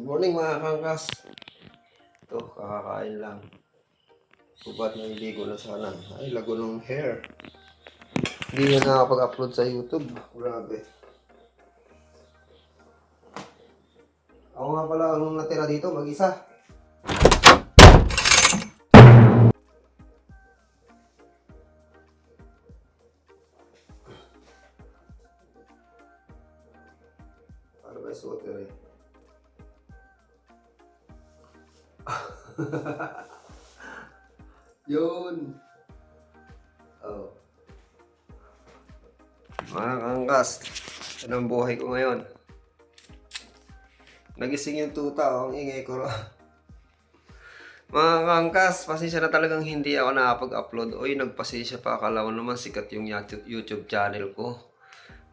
Good morning mga kangkas. Ito, kakakain lang. Kubat na iligo na sana. Ay, lago ng hair. Hindi na nakapag-upload sa YouTube. Grabe. Ako nga pala ang natira dito, mag-isa. Yun. Oh. Mga kangkas, ano ang buhay ko ngayon? Nagising yung tuta, oh, ang ingay ko. ro. Mga kangkas, pasensya na talagang hindi ako nakapag-upload. Oy, nagpasensya pa. Akala ko naman sikat yung YouTube, channel ko.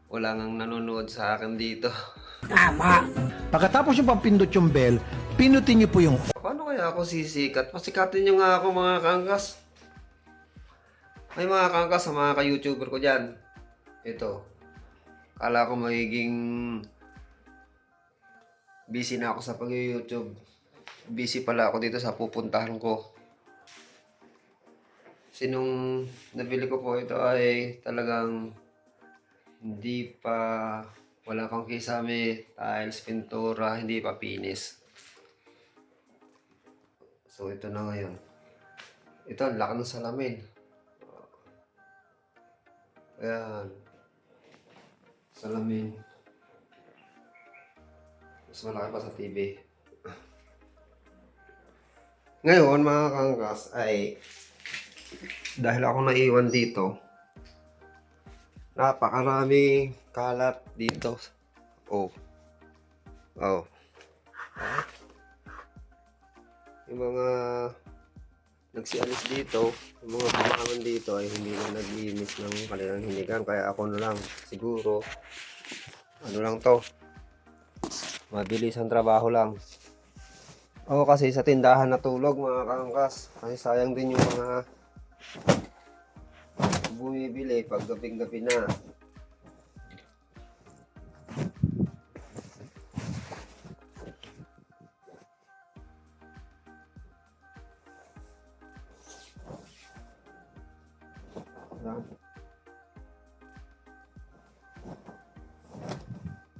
Wala nang nanonood sa akin dito. Pagkatapos yung pampindot yung bell, pinutin niyo po yung kaya ako sisikat? Pasikatin nyo nga ako mga kangkas. Ay mga kangkas sa mga ka-YouTuber ko dyan. Ito. Kala ko magiging busy na ako sa pag-YouTube. Busy pala ako dito sa pupuntahan ko. Sinong nabili ko po ito ay talagang hindi pa wala pang kisame, tiles, pintura, hindi pa finish. So, ito na ngayon. Ito, ang laki ng salamin. Ayan. Salamin. Mas malaki pa sa TV. Ngayon, mga kangkas, ay dahil ako naiwan dito, napakarami kalat dito. Oh. Oh. Yung mga nagsialis dito, yung mga bumangan dito ay hindi na naglinis ng kanilang hinigan. Kaya ako na lang, siguro, ano lang to, mabilis ang trabaho lang. Ako kasi sa tindahan natulog mga kangkas. Kasi sayang din yung mga bumibili pag gabing-gabi na.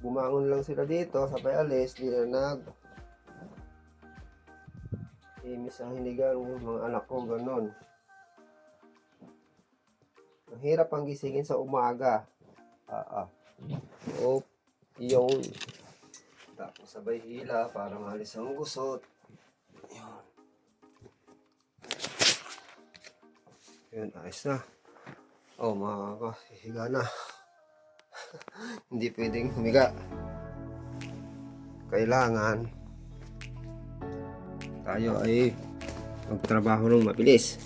Bumangon lang sila dito, sabay alis, di na nag imis ang hinigang yung mga anak ko, ganon. Ang hirap ang gisingin sa umaga. Ah, ah. O, yung tapos sabay hila para maalis ang gusot. Yun. Yun, ayos na. Oh, mga higa na. Hindi pwedeng humiga. Kailangan tayo ay magtrabaho ng mabilis.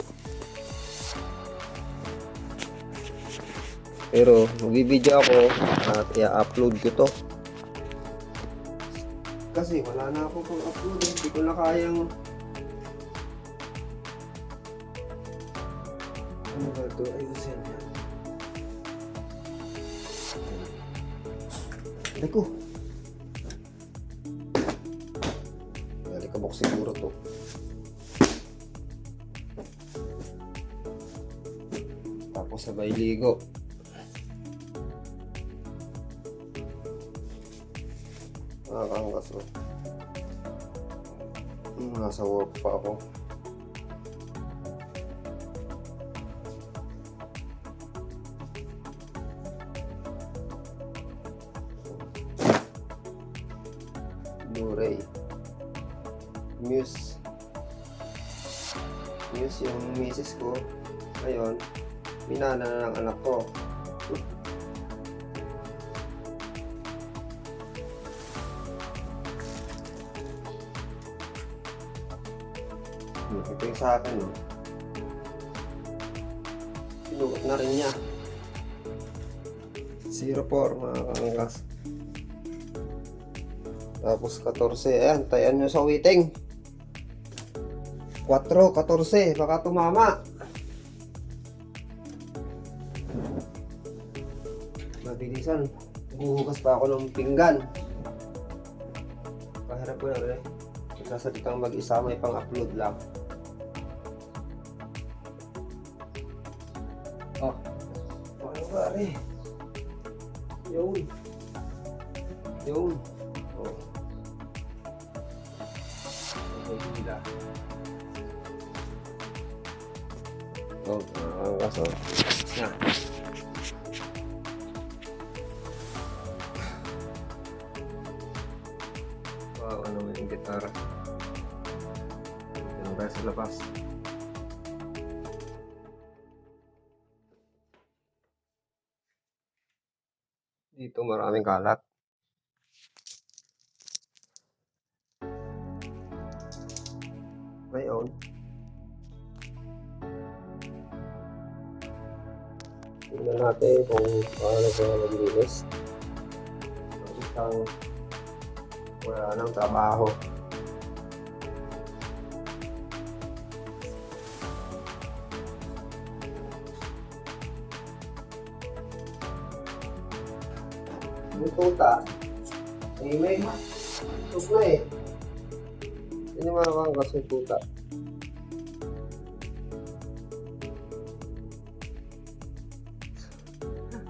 Pero magbibideo ako at i-upload ko to. Kasi wala na ako pang upload. Hindi ko na kayang ano ba ito? Ayusin yan. Ay ko. Alikabok siguro to. Tapos sabay ligo. Nakakangkas oh. Hmm, Nasa work pa ako. Ko. Ngayon, minana na ng anak ko. Hmm, Ito yung sa akin, no? Sinuot na rin niya. 04, mga kangkas. Tapos 14. Ayan, tayan nyo sa waiting. 4, 14. Baka tumama. Mabilisan. Buhugas pa ako ng pinggan. Po yan eh. Nagsasadit kang mag-isa, may pang-upload lang. Oh. Ano pare? Yun. Yun. Oh. May hila. Oh, ang kaso. Na. Gitara. Yan tayo sa labas. Dito maraming kalat. Ngayon, tingnan natin kung paano ba maglinis. Isang wala nang trabaho. Yung tuta, eh may na eh. Hindi naman kasi tuta.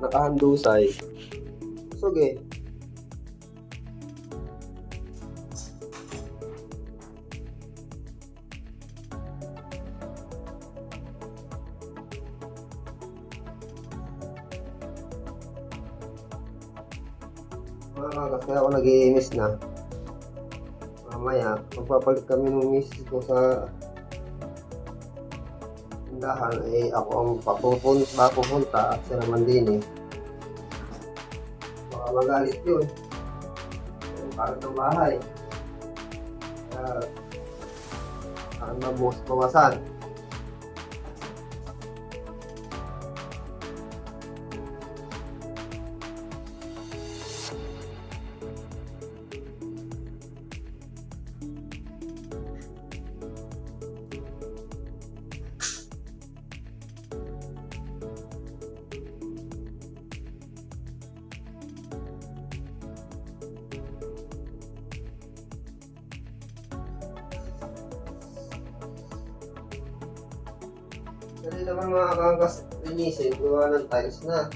Nakahandusay. Usog eh. Mga nag-iimis na. Mamaya, magpapalit kami ng misis ko sa tindahan. Eh, ako ang papupunta, papupunta at siya naman din eh. Baka magalit yun. Parang ng bahay. Kaya, saan mabuhos bawasan? Dali naman mga kangkas linisin, gawa ng tiles na.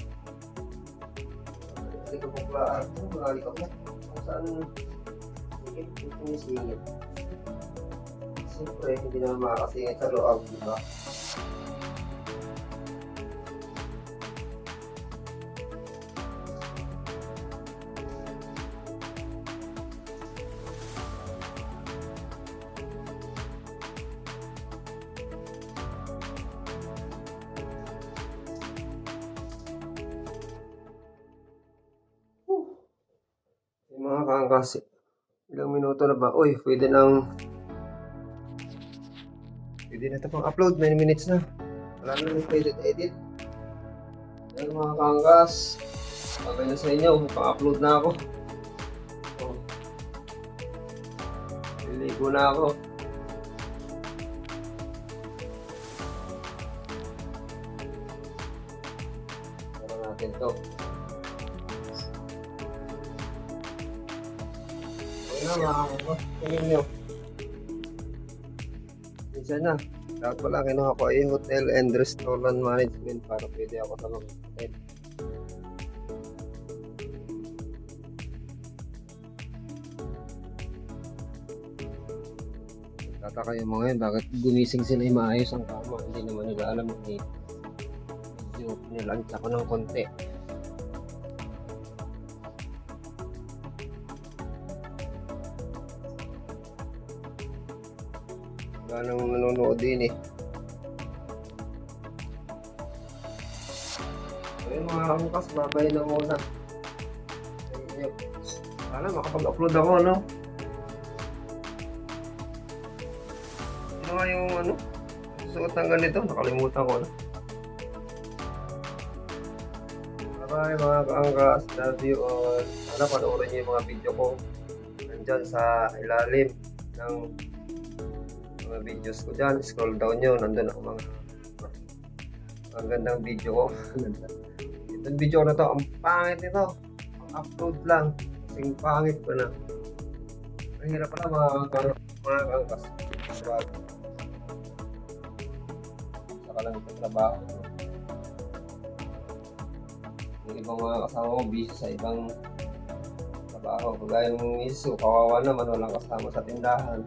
Hindi ka paglaan. Ano mga ka po? Kung saan singit, kung singit. Siyempre, hindi naman makakasingit sa loob, di ba? Mga kangkas, ilang minuto na ba? Uy, pwede nang... Pwede na ito pang upload, 9 minutes na. Wala na nang pwede edit. Yan mga kangkas. Sabay na sa inyo, pang-upload na ako. Oh. Liligo na ako. Ano natin to? Na mga kangkas, tingin nyo. Na. Dapat pala kinuha ko ay hotel and restaurant management para pwede ako sa mga hotel. Tataka yung mga yun, bakit gumising sila yung maayos ang kama. Hindi naman nila alam eh. Medyo nilantsa ko ng konti. Wala nang nanonood din eh. Ayun mga angkas, babay na muna. Ayun. Sana makapag-upload ako, no? Ano nga yung ano? Suot ng ganito, nakalimutan ko na. Bye mga kaangkas, love you all. Sana panoorin niyo yung mga video ko. Nandyan sa ilalim ng mga videos ko dyan. Scroll down nyo, nandun ako mga ang gandang video ko. Itong video na to, ang pangit nito. Ang upload lang. Kasing pangit ko na. Ang hirap pala mga mga kangkas. Saka lang ito trabaho. Yung ibang mga kasama ko busy sa ibang trabaho. Kagaya ng iso, kawawa naman, walang kasama sa tindahan.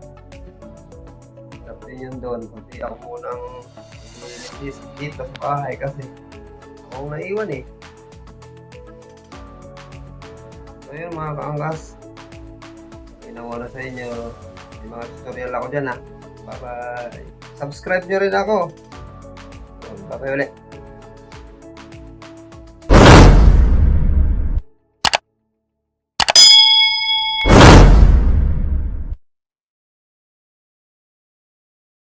Din yun doon. Pati ako munang nililis dito sa bahay kasi ako naiwan eh. So yun mga kaangkas. Ginawa na sa inyo. May mga tutorial ako dyan ha. Bye bye. Subscribe nyo rin ako. Bye bye ulit.